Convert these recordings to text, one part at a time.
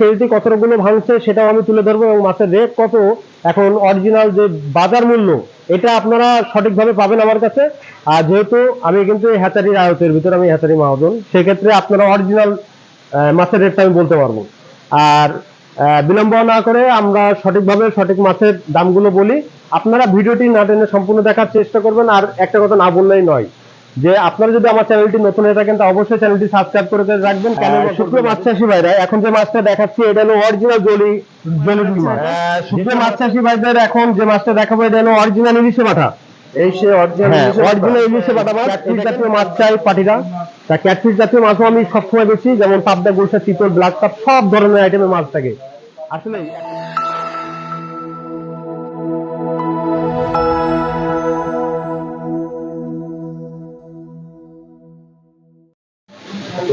কেজিতে কতগুলো ভাঙছে সেটাও আমি তুলে ধরবো এবং মাছের রেট কত? এখন অরিজিনাল যে বাজার মূল্য, এটা আপনারা সঠিকভাবে পাবেন আমার কাছে। আর যেহেতু আমি কিন্তু হ্যাচারির আয়তের ভিতরে, আমি হ্যাচারি মহাজন, সেক্ষেত্রে আপনারা অরিজিনাল মাছের রেটটা আমি বলতে পারব। আর বিলম্ব না করে আমরা সঠিকভাবে সঠিক মাছের দামগুলো বলি। আপনারা ভিডিওটি না টেনে সম্পূর্ণ দেখার চেষ্টা করবেন, আর একটা কথা না বললেই নয়। যে আপনারা যদি আমার চ্যানেলটি নতুন হয়ে থাকেন তো অবশ্যই চ্যানেলটি সাবস্ক্রাইব করে রাখবেন। কেন শুক্র মাছ চাষি ভাইরা এখন যে মাছটা দেখাচ্ছি এটা হলো অরিজিনাল জলি জলি মাছ আহ, শুক্র মাছ চাষি ভাইদের এখন যে মাছটা দেখাবো এটা হলো অরিজিনাল ইলিশে বাটা। এই সে অরিজিনাল হ্যাঁ ইলিশে বাটা। মাছ ক্যাটফিশ জাতীয় মাছ চাই পাটিরা। তা ক্যাটফিশ জাতীয় মাছও আমি সবসময় বেছি যেমন পাবদা গুলশা চিতল ব্ল্যাক কাপ সব ধরনের আইটেমের মাছ থাকে। আসলে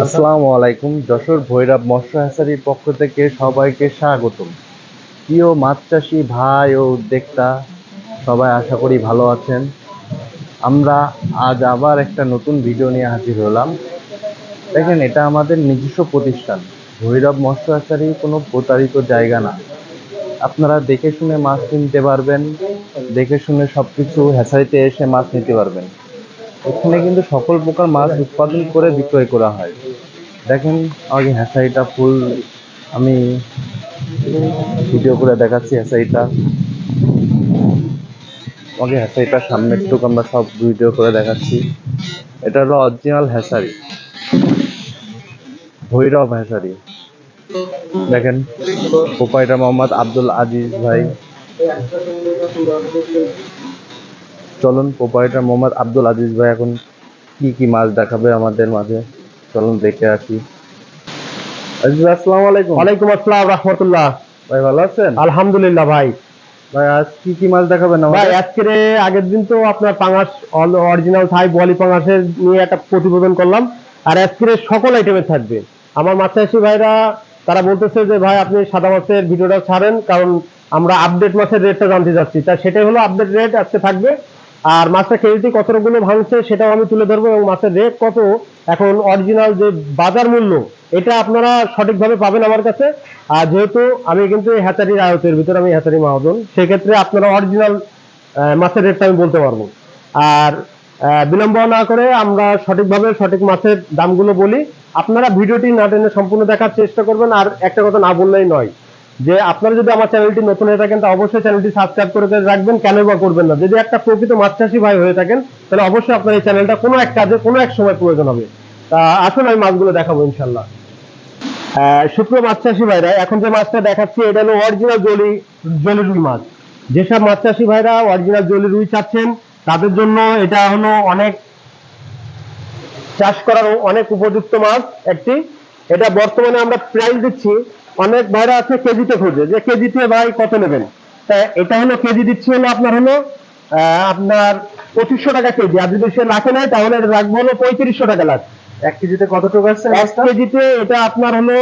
আসসালামু আলাইকুম। যশোর ভৈরব মৎস্য হ্যাচারির পক্ষ থেকে সবাইকে স্বাগতম। প্রিয় মাছ চাষি ভাই ও উদ্যোক্তা, সবাই আশা করি ভালো আছেন। আমরা আজ আবার একটা নতুন ভিডিও নিয়ে হাজির হলাম। দেখেন, এটা আমাদের নিজস্ব প্রতিষ্ঠান। ভৈরব মৎস্য হ্যাচারি কোনো প্রতারিত জায়গা না। আপনারা দেখে শুনে মাছ কিনতে পারবেন, দেখে শুনে সব কিছু হ্যাচারিতে এসে মাছ নিতে পারবেন। এখানে কিন্তু সকল প্রকার মাছ উৎপাদন করে বিক্রয় করা হয়। দেখেন আগে হ্যাসাইটা ফুল, আমি ভিডিও করে দেখাচ্ছি হ্যাসাইটা আগে সামনের টুক আমরা সব ভিডিও করে দেখাচ্ছি। এটা হলো অরিজিনাল হ্যাসারি ভৈরব হ্যাসারি দেখেন প্রোপাইটার মোহাম্মদ আব্দুল আজিজ ভাই। চলুন প্রোপাইটার মোহাম্মদ আব্দুল আজিজ ভাই এখন কি কি মাছ দেখাবে আমাদের মাঝে? চলুন দেখে আসি। আজিজ ভাই আসসালামু আলাইকুম। ওয়ালাইকুম আসসালাম রহমতুল্লাহ। ভাই ভালো আছেন? আলহামদুলিল্লাহ ভাই। ভাই আজ কি কি মাছ দেখাবেন ভাই আজকের আগের দিন তো আপনার পাঙাশ অরিজিনাল থাই বলি পাঙাশের নিয়ে একটা প্রতিবেদন করলাম। আর আজকের সকল আইটেমে থাকবে। আমার মাছাশি ভাইরা তারা বলতেছে যে ভাই আপনি সাদা মাছের ভিডিওটা ছাড়েন কারণ আমরা আপডেট মাছের রেটটা জানতে চাচ্ছি। তা সেটাই হলো আপডেট রেট আজকে থাকবে। আর মাছটা কেজিতে কতগুলো ভাঙছে সেটাও আমি তুলে ধরবো এবং মাছের রেট কত? এখন অরিজিনাল যে বাজার মূল্য, এটা আপনারা সঠিকভাবে পাবেন আমার কাছে। আর যেহেতু আমি কিন্তু হ্যাচারির আয়তের ভিতরে আমি হ্যাচারি মহাজন, সেক্ষেত্রে আপনারা অরিজিনাল মাছের রেটটা আমি বলতে পারব। আর বিলম্ব না করে আমরা সঠিকভাবে সঠিক মাছের দামগুলো বলি। আপনারা ভিডিওটি না টেনে সম্পূর্ণ দেখার চেষ্টা করবেন, আর একটা কথা না বললেই নয়। যে আপনারা যদি আমার চ্যানেলটি নতুন হয়ে থাকেন, তো অবশ্যই চ্যানেলটি সাবস্ক্রাইব করে রাখবেন কেন বা করবেন না। যদি একটা প্রকৃত মাছ চাষি ভাই হয়ে থাকেন, তাহলে অবশ্যই আপনার এই চ্যানেলটা কোনো এক কাজে, কোনো এক সময় প্রয়োজন হবে। তা আসুন, আমি মাছগুলো দেখাবো ইনশাল্লাহ সুপ্রিয় মাছ চাষি ভাইরা, এখন যে মাছটা দেখাচ্ছি, এটা হলো অরিজিনাল জলি জলি রুই মাছ। যেসব মাছ চাষি ভাইরা অরিজিনাল জলি রুই চাচ্ছেন, তাদের জন্য এটা হলো অনেক চাষ করার অনেক উপযুক্ত মাছ একটি। এটা বর্তমানে আমরা প্রাইস দিচ্ছি অনেক ভাইরা আছে কেজিতে খোঁজে যে কেজিতে ভাই কত নেবেন? তা এটা হলো কেজি দিচ্ছি হলো আপনার হলো আপনার পঁচিশশো টাকা কেজি। আর যদি সে লাখে নেয় তাহলে রাখব হলো পঁয়ত্রিশশো টাকা লাখ। এক কেজিতে কতটুকু আছে এক কেজিতে এটা আপনার হলো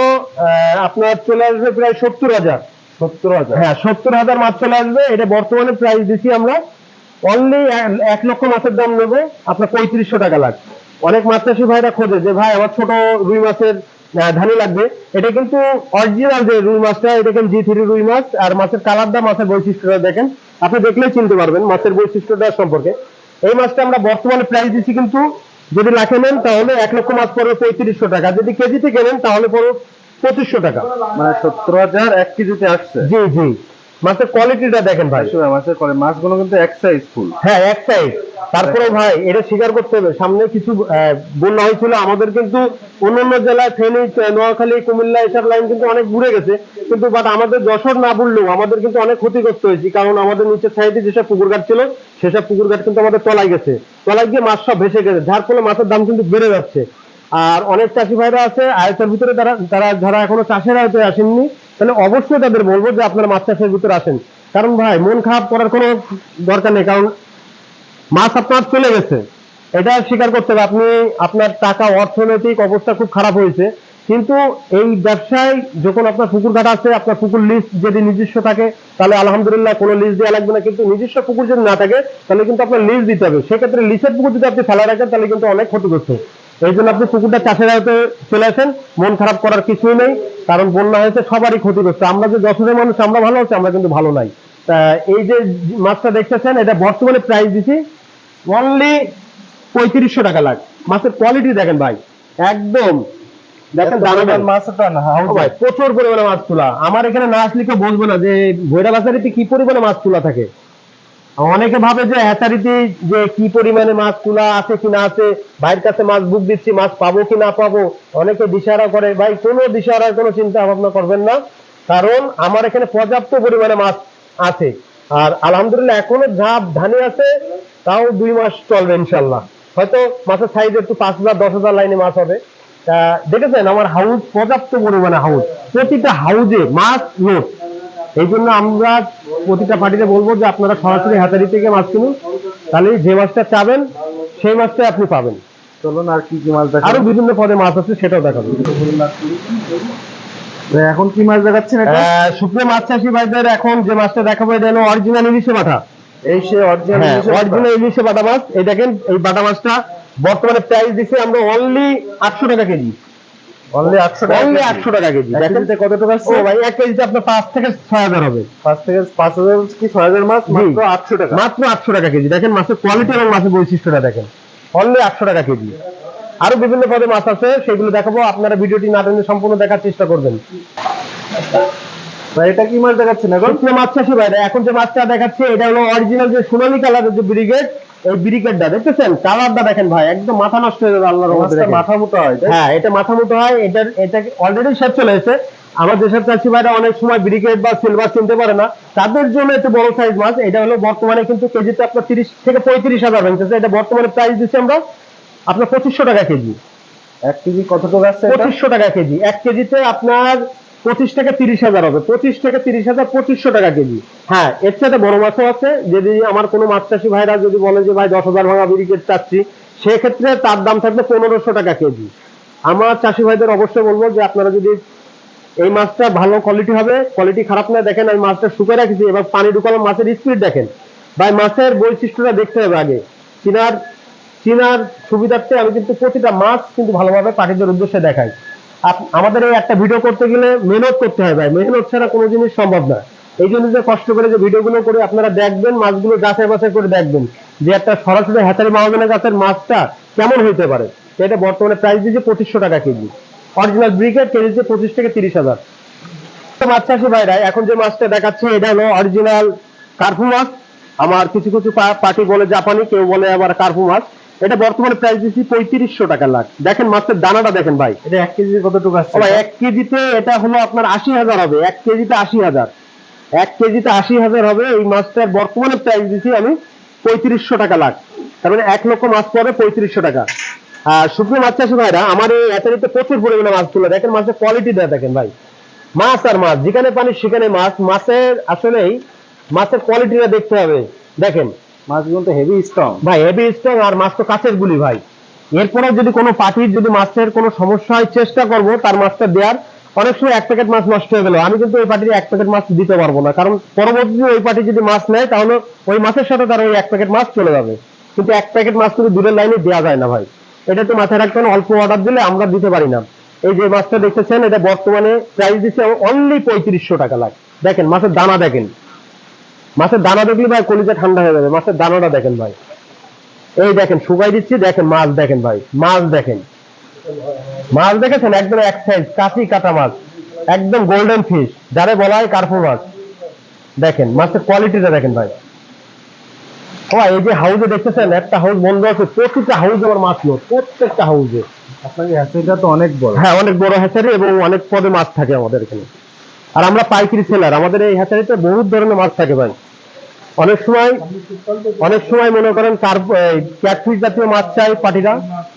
আপনার চলে আসবে প্রায় সত্তর হাজার। সত্তর হাজার? হ্যাঁ সত্তর হাজার মাছ চলে আসবে। এটা বর্তমানে প্রাইস দিচ্ছি আমরা। অনলি এক লক্ষ মাছের দাম নেব। আপনার পঁয়ত্রিশশো টাকা লাগবে অনেক মাছ চাষি ভাইরা খোঁজে যে ভাই আমার ছোট রুই মাছের ধানি লাগবে। এটা কিন্তু অরিজিনাল যে রুই মাছটা এটা কিন্তু জি থ্রি রুই মাছ আর মাছের কালারটা মাছের বৈশিষ্ট্যটা দেখেন। আপনি দেখলেই চিনতে পারবেন মাছের বৈশিষ্ট্যটা সম্পর্কে। এই মাছটা আমরা বর্তমানে প্রাইস দিচ্ছি কিন্তু যদি লাখে নেন তাহলে এক লক্ষ মাছ পড়বে পঁয়ত্রিশশো টাকা। যদি কেজিতে কেনেন তাহলে পড়বে পঁচিশশো টাকা। মানে সত্তর হাজার এক কেজিতে আসছে। জি জি। মাছের কোয়ালিটিটা দেখেন ভাই। মাছের করে মাছগুলো কিন্তু এক সাইজ ফুল হ্যাঁ এক সাইড তারপরে ভাই এটা স্বীকার করতে হবে সামনে কিছু বন্যা হয়েছিল আমাদের কিন্তু অন্যান্য জেলায় ফেনী নোয়াখালী কুমিল্লা এসব লাইন কিন্তু অনেক ঘুরে গেছে। কিন্তু বাট আমাদের যশোর না বললেও আমাদের কিন্তু অনেক ক্ষতিগ্রস্ত হয়েছি কারণ আমাদের নিচের সাইডে যেসব পুকুর পুকুরঘাট ছিল সেসব পুকুর পুকুরঘাট কিন্তু আমাদের তলায় গেছে। তলায় গিয়ে মাছ সব ভেসে গেছে যার ফলে মাছের দাম কিন্তু বেড়ে যাচ্ছে। আর অনেক চাষি ভাইরা আছে আয়তের ভিতরে তারা তারা যারা এখনও চাষের আয়তে আসেননি তাহলে অবশ্যই তাদের বলব যে আপনারা মাছ চাষের ভিতরে আসেন। কারণ ভাই, মন খারাপ করার কোনো দরকার নেই, কারণ মাছ আপনার চলে গেছে। এটা স্বীকার করতে হবে, আপনি আপনার টাকা, অর্থনৈতিক অবস্থা খুব খারাপ হয়েছে। কিন্তু এই ব্যবসায় যখন আপনার পুকুর ঘাট আছে, আপনার পুকুর লিস্ট যদি নিজস্ব থাকে, তাহলে আলহামদুলিল্লাহ কোনো লিস্ট দেওয়া লাগবে না। কিন্তু নিজস্ব পুকুর যদি না থাকে, তাহলে কিন্তু আপনার লিস্ট দিতে হবে। সেক্ষেত্রে লিসের পুকুর যদি আপনি ফেলা রাখেন, তাহলে কিন্তু অনেক ক্ষতিগ্রস্ত এই জন্য আপনি পুকুরটা চাষের আয়তে চলে আসেন মন খারাপ করার কিছুই নেই কারণ বন্যা হয়েছে সবারই ক্ষতিগ্রস্ত আমরা যে যশোরের মানুষ আমরা ভালো আছি আমরা কিন্তু ভালো নাই। এই যে মাছটা দেখতেছেন এটা বর্তমানে প্রাইস দিছি অনলি পঁয়ত্রিশশো টাকা লাখ। মাছের কোয়ালিটি দেখেন ভাই একদম। দেখেন দানাদার মাছ মাছটা ভাই প্রচুর পরিমাণে মাছ তোলা। আমার এখানে না আসলে কেউ বলব না যে ভৈরা বাজারিতে কি পরিমাণে মাছ তোলা থাকে। অনেকে ভাবে যে হ্যাচারিতে যে কি পরিমাণে মাছ তোলা আছে কি না আছে, ভাইয়ের কাছে মাছ বুক দিচ্ছি, মাছ পাবো কি না পাবো, অনেকে দিশারা করে। ভাই, কোনো দিশারার কোনো চিন্তা ভাবনা করবেন না, কারণ আমার এখানে পর্যাপ্ত পরিমাণে মাছ আছে। আর আলহামদুলিল্লাহ এখনও ঝাপ ধানে আছে, তাও দুই মাস চলবে ইনশাল্লাহ হয়তো মাছের সাইজ একটু পাঁচ হাজার, দশ হাজার লাইনে মাছ হবে। দেখেছেন আমার হাউস পর্যাপ্ত পরিমাণে হাউস। প্রতিটা হাউজে মাছ লোড এই জন্য আমরা প্রতিটা পার্টিতে বলব যে আপনারা সরাসরি হাতারি থেকে মাছ কিনুন। তাহলে যে মাছটা চাবেন সেই মাছটা আপনি পাবেন। চলুন আর কি কি মাছ আরও বিভিন্ন পদে মাছ আছে সেটাও দেখাবো। এখন কি মাছ দেখাচ্ছেন এটা? শুকনো মাছ চাষি ভাইদের এখন যে মাছটা দেখাবো এটা হলো অরিজিনাল ইলিশে বাটা। এই সে অরিজিনাল অরিজিনাল ইলিশে বাটা। মাছ। এই দেখেন এই বাটা মাছটা বর্তমানে প্রাইস দিচ্ছি আমরা অনলি আটশো টাকা কেজি। অনলি টাকা অনলি কেজি। আটশো টাকা কেজি। দেখেন কেজিতে কত টাকা ও ভাই এক কেজিতে আপনার থেকে হবে। থেকে পাঁচ হাজার কি? ছয় হাজার মাছ মাত্র আটশো টাকা। মাত্র আটশো টাকা কেজি। দেখেন মাছের কোয়ালিটি এবং মাছের বৈশিষ্ট্যটা দেখেন। অনলি টাকা কেজি। আরও বিভিন্ন পদে মাছ আছে সেগুলো দেখাবো। আপনারা ভিডিওটি না টেনে সম্পূর্ণ দেখার চেষ্টা করবেন। এটা কি মাছ দেখাচ্ছেন এখন? মাছ চাষি এখন যে মাছটা দেখাচ্ছে এটা হলো অরিজিনাল যে সোনালী কালারের যে ব্রিগেড এই দেখতেছেন? কালারটা দেখেন ভাই একদম মাথা নষ্ট হয়ে যাবে আল্লাহর রহমতে মাথা মোটা হয় হ্যাঁ এটা মাথা হয় এটা এটা অলরেডি চলে এসেছে। আমার চাষি ভাইরা অনেক সময় বা সিলভার চিনতে পারে না। তাদের জন্য একটু বড় সাইজ মাছ এটা হলো বর্তমানে কিন্তু কেজিতে আপনার তিরিশ থেকে পঁয়ত্রিশ হাজার ভেঙেছে এটা বর্তমানে প্রাইস দিচ্ছি আমরা আপনার পঁচিশশো টাকা কেজি। এক কেজি কত টাকা আছে পঁচিশশো টাকা কেজি। এক কেজিতে আপনার পঁচিশ থেকে তিরিশ হাজার হবে। পঁচিশ থেকে তিরিশ হাজার, পঁচিশশো টাকা কেজি। হ্যাঁ এর সাথে বড় মাছও আছে। যদি আমার কোনো মাছ চাষি ভাইরা যদি বলে যে, ভাই, দশ হাজার ভাঙা ব্রিগেড চাচ্ছি, সেক্ষেত্রে তার দাম থাকবে পনেরোশো টাকা কেজি। আমার চাষি ভাইদের অবশ্যই বলব যে, আপনারা যদি এই মাছটা ভালো কোয়ালিটি হবে কোয়ালিটি খারাপ না দেখেন, আমি মাছটা শুকিয়ে রাখছি, এবার পানি ঢুকালাম, মাছের স্পিড দেখেন। ভাই, মাছের বৈশিষ্ট্যটা দেখতে হবে আগে। চিনার চিনার সুবিধার্থে আমি কিন্তু প্রতিটা মাছ কিন্তু ভালোভাবে পাখিদের উদ্দেশ্যে দেখাই। আমাদের এই একটা ভিডিও করতে গেলে মেহনত করতে হয় ভাই। মেহনত ছাড়া কোনো জিনিস সম্ভব না। এই জন্য যে কষ্ট করে যে ভিডিওগুলো করে আপনারা দেখবেন, মাছগুলো যাচাই বাছাই করে দেখবেন যে একটা সরাসরি হ্যাচারি মহাজনা গাছের মাছটা কেমন হইতে পারে। এটা বর্তমানে প্রাইস দিচ্ছে পঁচিশশো টাকা কেজি। অরিজিনাল ব্রিকেট কেজিতে পঁচিশ থেকে তিরিশ হাজার। মাছ চাষি ভাইরা, এখন যে মাছটা দেখাচ্ছে, এটা হলো অরিজিনাল কার্পু মাছ। আমার কিছু কিছু পার্টি বলে জাপানি, কেউ বলে আবার কার্ফু মাছ। এটা বর্তমানে প্রাইস দিচ্ছি পঁয়ত্রিশশো টাকা লাখ। দেখেন মাছের দানাটা দেখেন ভাই। এটা এক কেজি কত টাকা আছে ভাই এক কেজিতে এটা হলো আপনার আশি হাজার হবে। এক কেজিতে আশি হাজার। এক কেজিতে আশি হাজার হবে। এই মাছটার বর্তমানে প্রাইস দিচ্ছি আমি পঁয়ত্রিশশো টাকা লাখ। তার মানে এক লক্ষ মাছ পড়বে পঁয়ত্রিশশো টাকা। আর শুকনো মাছ চাষি ভাইরা আমার এই এটারিতে প্রচুর পরিমাণে মাছ তুলে দেখেন মাছের কোয়ালিটি দেয় দেখেন ভাই। মাছ আর মাছ যেখানে পানি সেখানে মাছ। মাছের আসলেই মাছের কোয়ালিটিটা দেখতে হবে। দেখেন মাছগুলো তো হেভি স্ট্রং ভাই হেভি স্ট্রং আর মাছ তো কাছের গুলি ভাই। এরপরেও যদি কোনো পার্টির যদি মাছের কোনো সমস্যা হয়, চেষ্টা করব তার মাছটা দেওয়ার অনেক সময় এক প্যাকেট মাছ নষ্ট হয়ে গেল। আমি কিন্তু ওই পার্টির এক প্যাকেট মাছ দিতে পারব না। কারণ পরবর্তীতে ওই পার্টি যদি মাছ নেয়, তাহলে ওই মাছের সাথে তার ওই এক প্যাকেট মাছ চলে যাবে। কিন্তু এক প্যাকেট মাছ কিন্তু দূরের লাইনে দেওয়া যায় না ভাই। এটা তো মাথায় রাখবেন অল্প অর্ডার দিলে আমরা দিতে পারি না। এই যে মাছটা দেখতেছেন, এটা বর্তমানে প্রাইস দিচ্ছে অনলি পঁয়ত্রিশশো টাকা লাখ। দেখেন, মাছের দানা দেখেন। মাছের দানা দেখলে ভাই কলিজা ঠান্ডা হয়ে যাবে। মাছের দানাটা দেখেন ভাই। এই দেখেন শুকাই দিচ্ছি দেখেন মাছ দেখেন ভাই মাছ দেখেন। মাছ দেখেছেন? একদম এক সাইজ কাঁচি কাটা মাছ একদম গোল্ডেন ফিশ যারে বলা হয় কার্পু মাছ। দেখেন মাছের কোয়ালিটিটা দেখেন ভাই। ও এই যে হাউজে দেখতেছেন একটা হাউস বন্ধ আছে প্রতিটা হাউজে আমার মাছ লোড প্রত্যেকটা হাউজে আপনার হ্যাসেলটা তো অনেক বড়। হ্যাঁ অনেক বড় হ্যাচারি এবং অনেক পদে মাছ থাকে আমাদের এখানে। আর আমরা পাইকারি সেলার আমাদের এই হ্যাচারিতে বহুত ধরনের মাছ থাকে ভাই। অনেক সময় অনেক সময় মনে করেন ক্যাটফিশ জাতীয় মাছ চাই পাটিরা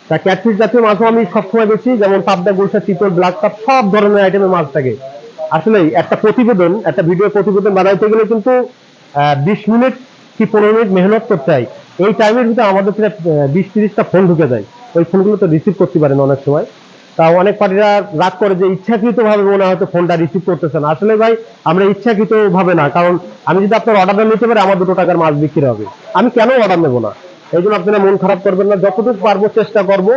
তা ক্যাটফিশ জাতীয় মাছও আমি সবসময় বেশি, যেমন পাবদা, গুলশা, চিতল ব্লাক কাপ, সব ধরনের আইটেমের মাছ থাকে। আসলে একটা প্রতিবেদন, একটা ভিডিও প্রতিবেদন বানাইতে গেলে কিন্তু বিশ মিনিট কি পনেরো মিনিট মেহনত করতে হয়। এই টাইমের ভিতরে আমাদের প্রায় বিশ তিরিশটা ফোন ঢুকে যায়। ওই ফোনগুলো তো রিসিভ করতে পারেন অনেক সময়। তা অনেক পার্টিরা রাগ করে যে ইচ্ছাকৃত ভাবে মনে হয়তো ফোনটা রিসিভ করতেছে না। আসলে ভাই আমরা ইচ্ছাকৃত ভাবে না কারণ আমি যদি আপনার অর্ডারটা নিতে পারি আমার দুটো টাকার মাছ বিক্রি হবে। আমি কেন অর্ডার নেব না? এই জন্য আপনারা মন খারাপ করবেন না। যতটুকু পারব চেষ্টা করব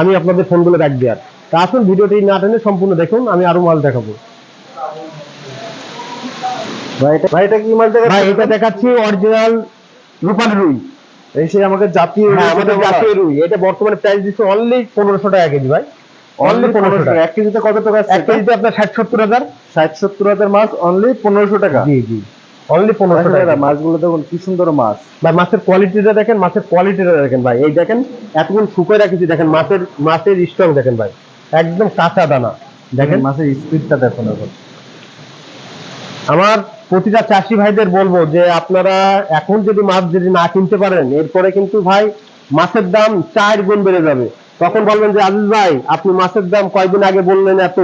আমি আপনাদের ফোনগুলো রাখব আর। তা আসুন ভিডিওটি না টেনে সম্পূর্ণ দেখুন আমি আরও মাল দেখাবো। ভাই এটা ভাই এটা কি মাছ ভাই এটা দেখাচ্ছি অরিজিনাল রুই। এই সেই আমাকে জাতীয় হ্যাঁ আমাদের জাতীয় রুই। এটা বর্তমানে প্রাইস দিচ্ছে অনলি পনেরোশো টাকা কেজি ভাই। অনলি পনেরোশো টাকা। এক কেজিতে কত টাকা এক কেজিতে আপনার ষাট সত্তর হাজার। ষাট সত্তর হাজার মাছ অনলি পনেরোশো টাকা। জি জি। অনলি পনেরোশো টাকা। মাছগুলো দেখুন কি সুন্দর মাছ। ভাই মাছের কোয়ালিটিটা দেখেন মাছের কোয়ালিটিটা দেখেন ভাই। এই দেখেন এতক্ষণ শুকিয়ে রাখেছি দেখেন মাছের মাছের স্ট্রং দেখেন ভাই। একদম কাঁচা দানা। দেখেন। মাছের স্পিডটা দেখুন এখন। আমার প্রতিটা চাষি ভাইদের বলব যে আপনারা এখন যদি মাছ যদি না কিনতে পারেন এরপরে কিন্তু ভাই মাছের দাম চার গুণ বেড়ে যাবে। তখন বলবেন যে, আজিজ ভাই, আপনি মাছের দাম কয়দিন আগে বললেন এত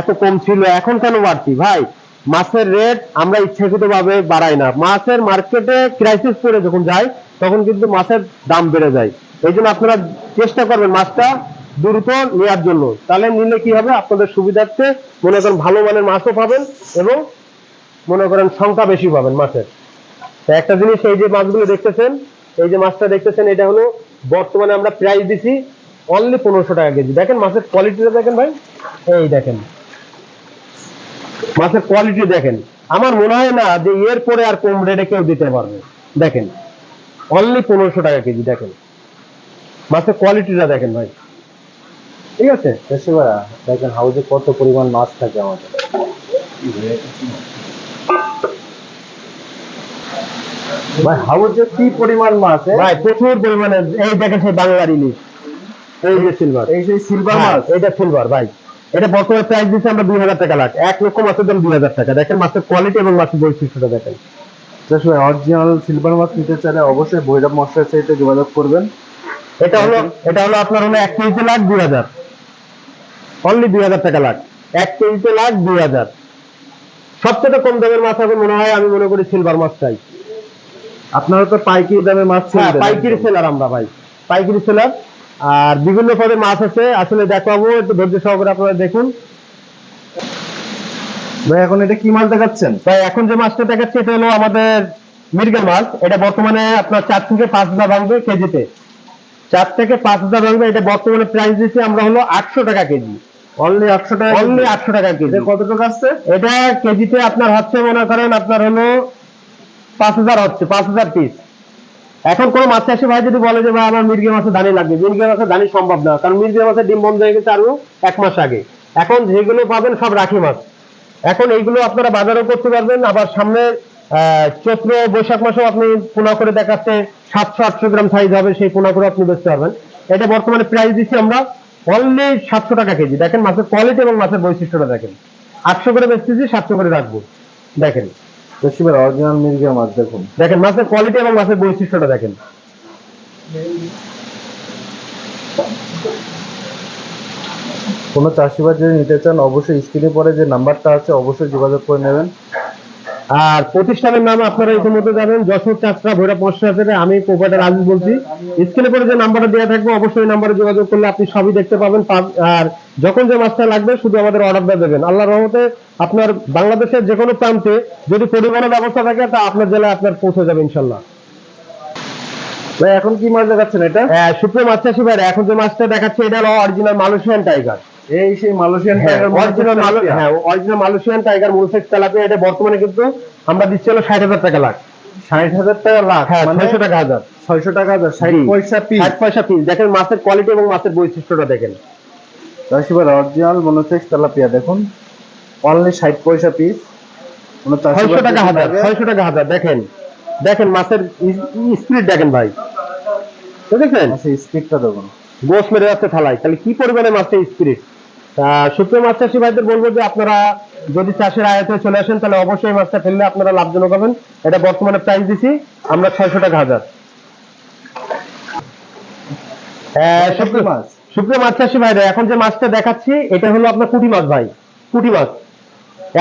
এত কম ছিল, এখন কেন বাড়তি ভাই, মাছের রেট আমরা ইচ্ছাকৃত ভাবে বাড়াই না। মাছের মার্কেটে ক্রাইসিস পড়ে যখন যায়, তখন কিন্তু মাছের দাম বেড়ে যায়। এই জন্য আপনারা চেষ্টা করবেন মাছটা দ্রুত নেওয়ার জন্য। তাহলে নিলে কি হবে? আপনাদের সুবিধার্থে মনে করেন ভালো মানের মাছও পাবেন এবং মনে করেন সংখ্যা বেশি পাবেন মাছের। একটা জিনিস, এই যে মাছগুলো দেখতেছেন, এই যে মাছটা দেখতেছেন, এটা হলো বর্তমানে আমরা প্রাইস দিছি অনলি পনেরোশো টাকা কেজি। দেখেন মাছের কোয়ালিটিটা দেখেন ভাই। এই দেখেন। মাছের কোয়ালিটি দেখেন। আমার মনে হয় না যে এর পরে আর কম রেটে কেউ দিতে পারবে। দেখেন। অনলি পনেরোশো টাকা কেজি দেখেন। মাছের কোয়ালিটিটা দেখেন ভাই। ঠিক আছে? দেখেন হাউজে কত পরিমাণ মাছ থাকে আমাদের। ভাই হাউজে কি পরিমাণ মাছ ভাই প্রচুর পরিমাণে। এই দেখেন সেই বাংলার ইলিশ। এই যে সিলভার এই সেই সিলভার হ্যাঁ, মাছ। এটা সিলভার ভাই। এটা বর্তমানে প্রাইস দিচ্ছে আমরা দুই হাজার টাকা লাখ। এক লক্ষ মাছের দাম দুই হাজার টাকা। দেখেন মাছের কোয়ালিটি এবং মাছের বৈশিষ্ট্যটা দেখেন। অরিজিনাল সিলভার মাছ নিতে চাইলে অবশ্যই ভৈরব মশলার সাথে যোগাযোগ করবেন। এটা হলো এটা হলো আপনার হলো এক কেজিতে লাখ দুই হাজার। অনলি দুই হাজার টাকা লাখ। এক কেজিতে লাখ দুই হাজার। সবচেয়ে কম দামের মাছ এখন মনে হয় আমি মনে করি সিলভার মাছ চাই। আপনারা তো পাইকারি দামে মাছ হ্যাঁ পাইকারি সেলার আমরা ভাই। পাইকারি সেলার আর বিভিন্ন পদের মাছ আছে। আসলে দেখাবো একটু ধৈর্য সহকারে আপনারা দেখুন। ভাই এখন এটা কি মাছ দেখাচ্ছেন? ভাই এখন যে মাছটা দেখাচ্ছে এটা হলো আমাদের মির্গেল মাছ। এটা বর্তমানে আপনার চার থেকে পাঁচ হাজার ভাঙবে কেজিতে। চার থেকে পাঁচ হাজার ভাঙবে এটা বর্তমানে প্রাইস দিচ্ছি আমরা হলো আটশো টাকা কেজি। অনলি আটশো টাকা অনলি আটশো টাকা কেজি। কত টাকা আসছে? এটা কেজিতে আপনার হচ্ছে মনে করেন আপনার হলো পাঁচ হাজার হচ্ছে পাঁচ হাজার পিস এখন কোনো মাছ চাষি ভাই যদি বলে যে, ভাই, আমার মির্গে মাছের ধানি লাগবে। মির্গে মাছের ধানি সম্ভব না, কারণ মির্গে মাছের ডিম বন্ধ হয়ে গেছে আরও এক মাস আগে। এখন যেগুলো পাবেন সব রাখি মাছ। এখন এইগুলো আপনারা বাজারও করতে পারবেন, আবার সামনে চৈত্র, বৈশাখ মাসেও আপনি পোনা করে দেখাচ্ছে, সাতশো, আটশো গ্রাম সাইজ হবে, সেই পোনা করে আপনি বেচতে পারবেন। এটা বর্তমানে প্রাইস দিচ্ছি আমরা অনলি সাতশো টাকা কেজি। দেখেন মাছের কোয়ালিটি এবং মাছের বৈশিষ্ট্যটা দেখেন। আটশো করে বেচতেছি, সাতশো করে রাখব। দেখেন। ভাই অরিজিনাল মির্গের মাছ দেখুন। দেখেন, মাছের কোয়ালিটি এবং মাছের বৈশিষ্ট্যটা দেখেন। কোনো চাষিবাদ যদি নিতে চান, অবশ্যই স্ক্রিনে পরে যে নাম্বারটা আছে, অবশ্যই যোগাযোগ করে নেবেন। আর প্রতিষ্ঠানের নাম আপনারা ইতিমধ্যে জানেন যশোর চাষরা ভৈরব মৎস্য আমি প্রোপাইটার আজিজ বলছি। স্ক্রিনে পরে যে নাম্বারটা দেওয়া থাকবে অবশ্যই নাম্বারে যোগাযোগ করলে আপনি সবই দেখতে পাবেন। আর যখন যে মাছটা লাগবে শুধু আমাদের অর্ডারটা দেবেন। আল্লাহ রহমতে আপনার বাংলাদেশের যে কোনো প্রান্তে যদি পরিবহনের ব্যবস্থা থাকে তা আপনার জেলায় আপনার পৌঁছে যাবে ইনশাল্লাহ ভাই এখন কি মাছ দেখাচ্ছেন এটা? হ্যাঁ সুপ্রিয় মাছ চাষি ভাইরা এখন যে মাছটা দেখাচ্ছে এটা হলো অরিজিনাল মালয়েশিয়ান টাইগার এই সেই মালয়েশিয়ান টাইগার অরিজিনাল হ্যাঁ অরিজিনাল মালয়েশিয়ান টাইগার তেলাপিয়া এটা বর্তমানে কিন্তু আমরা দিচ্ছি হলো ষাট হাজার টাকা লাখ। ষাট হাজার টাকা লাখ হ্যাঁ মানে ছয়শো টাকা হাজার। ছয়শো টাকা হাজার ষাট পয়সা পিস ষাট পয়সা পিস দেখেন মাছের কোয়ালিটি এবং মাছের বৈশিষ্ট্যটা দেখেন। চাষিবার অরিজিনাল মনোসেক্স তেলাপিয়া দেখুন। অনলি ষাট পয়সা পিস ছয়শো টাকা হাজার ছয়শো টাকা হাজার দেখেন। দেখেন মাছের স্পিড দেখেন ভাই। দেখেছেন? স্পিডটা দেখুন। গোস মেরে যাচ্ছে থালায়। তাহলে কি পরিমাণে মাছের স্পিরিট মাছ চাষি ভাইদের বলব যে আপনারা যদি চাষের আয়তে চলে আসেন তাহলে অবশ্যই মাছটা ফেললে আপনারা লাভজনক হবেন। এটা বর্তমানে প্রাইস দিছি আমরা ছয়শো টাকা হাজার। সুপ্রিয় মাছ? চাষি ভাইরা এখন যে মাছটা দেখাচ্ছি এটা হলো আপনার পুঁটি মাছ ভাই পুঁটি মাছ।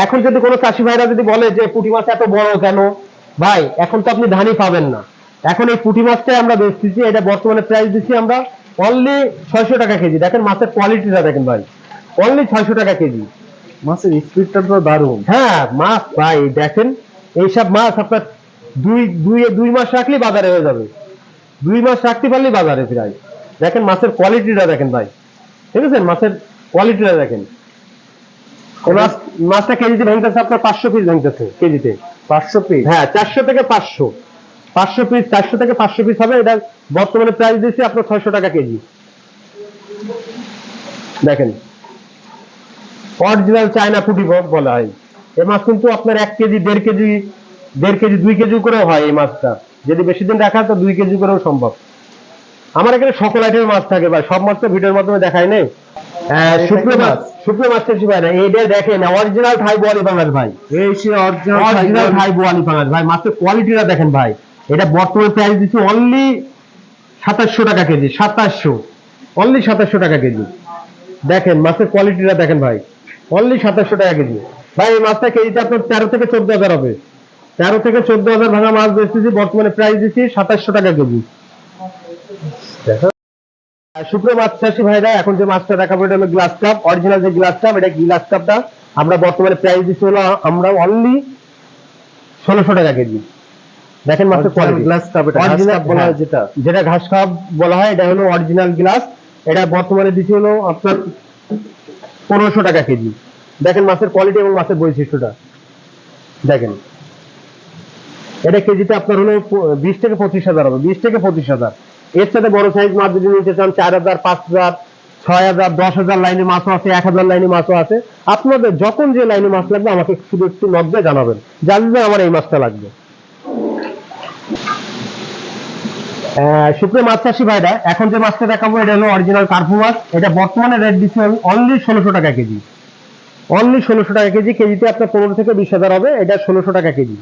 এখন যদি কোনো চাষি ভাইরা যদি বলে যে পুঁটি মাছ এত বড় কেন? ভাই এখন তো আপনি ধানই পাবেন না। এখন এই পুঁটি মাছটাই আমরা বেচতেছি এটা বর্তমানে প্রাইস দিচ্ছি আমরা অনলি ছয়শো টাকা কেজি। দেখেন মাছের কোয়ালিটিটা দেখেন ভাই। অনলি ছয়শো টাকা কেজি। মাছের স্পিডটা তো দারুণ। হ্যাঁ মাছ ভাই দেখেন এইসব মাছ আপনার দুই দুই দুই মাস রাখলেই বাজারে হয়ে যাবে। দুই মাস রাখতে পারলেই বাজারে প্রায়। দেখেন মাছের কোয়ালিটিটা দেখেন ভাই। ঠিক আছে মাছের কোয়ালিটিটা দেখেন। মাছ মাছটা কেজিতে ভেঙতেছে আপনার পাঁচশো পিস ভেঙতেছে কেজিতে। পাঁচশো পিস হ্যাঁ চারশো থেকে পাঁচশো। পাঁচশো পিস চারশো থেকে পাঁচশো পিস হবে। এটা বর্তমানে প্রাইস দিচ্ছি আপনার ছয়শো টাকা কেজি। দেখেন অরিজিনাল চায়না ফুটি বলা হয়। এই মাছ কিন্তু আপনার এক কেজি দেড় কেজি দেড় কেজি দুই কেজি করেও হয় এই মাছটা। যদি বেশি দিন রাখা তো দুই কেজি করেও সম্ভব। আমার এখানে সকল আইটেমের মাছ থাকে ভাই। সব মাছ তো ভিডিওর মাধ্যমে দেখায় নেই। শুকনো মাছ। শুকনো মাছ চাষি ভাই না। এইটা দেখেন অরিজিনাল থাই বলি বাংলার ভাই। এই সে অরিজিনাল অরিজিনাল থাই বোয়ালি। পাঙাশ ভাই। মাছের কোয়ালিটিটা দেখেন ভাই। এটা বর্তমানে প্রাইস দিচ্ছি অনলি সাতাশশো টাকা কেজি। সাতাশশো। অনলি সাতাশশো টাকা কেজি। দেখেন মাছের কোয়ালিটিটা দেখেন ভাই। অনলি সাতাশশো টাকা কেজি। ভাই এই মাছটা কেজিতে আপনার তেরো থেকে চোদ্দ হাজার হবে। তেরো থেকে চোদ্দ হাজার ভাঙা মাছ বেচতেছি বর্তমানে প্রাইস দিচ্ছি সাতাশশো টাকা কেজি। শুক্র মাছ চাষি ভাইরা এখন যে মাছটা দেখাবো এটা হলো গ্লাস কাপ অরিজিনাল যে গ্লাস কাপ এটা গ্লাস কাপটা আমরা বর্তমানে প্রাইস দিচ্ছি হলো আমরা অনলি ষোলোশো টাকা কেজি। দেখেন মাছের কোয়ালিটি গ্লাস কাপ এটা Original, বলা হয় হ্যাঁ। যেটা। যেটা ঘাস কাপ বলা হয় এটা হলো অরিজিনাল গ্লাস এটা বর্তমানে দিচ্ছি হলো আপনার পনেরোশো টাকা কেজি দেখেন মাছের কোয়ালিটি এবং মাছের বৈশিষ্ট্যটা। দেখেন। এটা কেজিতে আপনার হলো বিশ থেকে পঁচিশ হাজার হবে। বিশ থেকে পঁচিশ হাজার। এর সাথে বড় সাইজ মাছ যদি নিতে চান, চার হাজার, পাঁচ হাজার, ছয় হাজার, দশ হাজার লাইনে মাছও আছে, এক হাজার লাইনে মাছও আছে। আপনাদের যখন যে লাইনে মাছ লাগবে, আমাকে শুধু একটু নব্বে জানাবেন। জানলে আমার এই মাছটা লাগবে। সুপ্রিয় মাছ চাষি ভাইরা এখন যে মাছটা দেখাবো এটা হলো অরিজিনাল কার্পু মাছ। এটা বর্তমানে রেট দিচ্ছে অনলি ষোলোশো টাকা কেজি। অনলি ষোলোশো টাকা কেজি কেজিতে আপনার পনেরো থেকে বিশ হাজার হবে এটা ষোলোশো টাকা KG.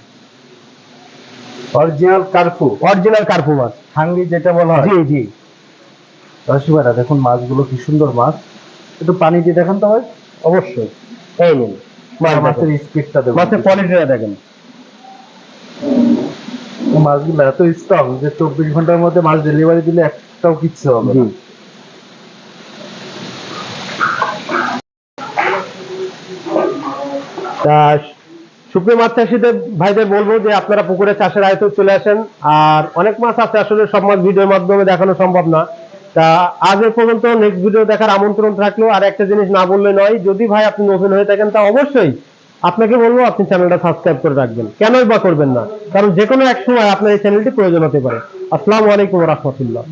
Original carp? Original carp মাছ। হাঙ্গি যেটা বলা হয়। জি জি। রসিবারা দেখুন মাছগুলো কি সুন্দর মাছ। একটু পানি দিয়ে দেখান তো ভাই। অবশ্যই। এই নিন। মাছ মাছের। স্পিডটা দেখুন। মাছের কোয়ালিটিটা দেখেন। মাছগুলো এত স্ট্রং যে চব্বিশ ঘণ্টার মধ্যে মাছ ডেলিভারি দিলে একটাও কিচ্ছু হবে। তা সুপ্রিয় মাছ চাষিদের ভাইদের বলব যে আপনারা পুকুরে চাষের আয়তে চলে আসেন। আর অনেক মাছ আছে আসলে সব মাছ ভিডিওর মাধ্যমে দেখানো সম্ভব না। তা আজ পর্যন্ত নেক্সট ভিডিও দেখার আমন্ত্রণ থাকলেও আর একটা জিনিস না বললে নয়, যদি ভাই আপনি নতুন হয়ে থাকেন, তা অবশ্যই আপনাকে বলব, আপনি চ্যানেলটা সাবস্ক্রাইব করে রাখবেন। কেনই বা করবেন না? কারণ যে কোনো এক সময় আপনার এই চ্যানেলটি প্রয়োজন হতে পারে। আসসালামু আলাইকুম রহমতুল্লাহ।